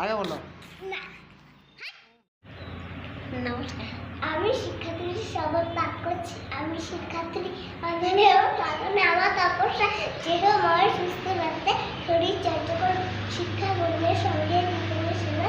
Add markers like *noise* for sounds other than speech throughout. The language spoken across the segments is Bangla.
আগে বলো। আমি শিক্ষার্থী শপথ পাঠ করছি। আমি শিক্ষার্থী আন্দোলনে ও প্রাথমে আমার তপস্যা যেন ময় সুস্থ রাখতে শরীর চর্চা শিক্ষা কর্মের সঙ্গে জীবনের সেবা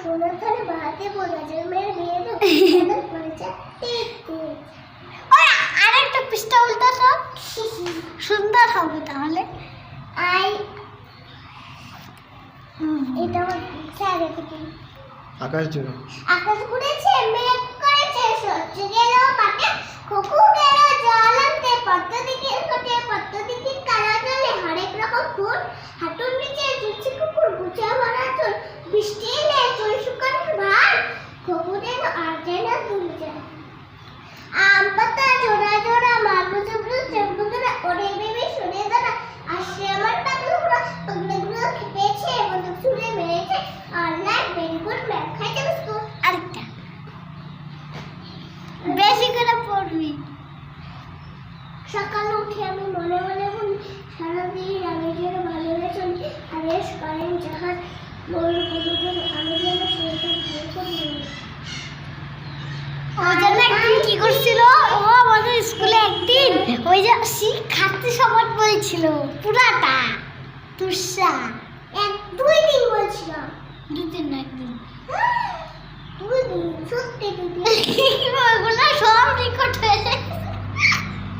সোনার বাহাতে মেয়ের *laughs* আরেকটা পৃষ্ঠা সুন্দর হবে তাহলে। আই এটা আমার স্যার আকাশ জুড়ে। আকাশ ঘুরেছে মেঘ করেছে সহ্য গেল পাটে কুকু গেল জল আনতে পদ্ম দিকে কোটে পদ্ম দিকে কালা জলে হরেক রকম ফুল হাঁটুর ঝুলছে কুকুর গুছা ভরা চুল বৃষ্টি এলে সকালে উঠে আমি মনে মনে বলি সারাদিন আমি যেন ভালোবেসে আদেশ করেন কোনোদিন আমি যেন সেটা ভুল করি ওই জন্য কি করছিল? ও আমাদের স্কুলে একদিন ওই যে শিক্ষার্থী সবার বলছিল পুরাটা তুষা এক দুই দিন বলছিল। দুই দিন একদিন দুই দিন সত্যি দুই দিন। *laughs* ওগুলো সব রেকর্ড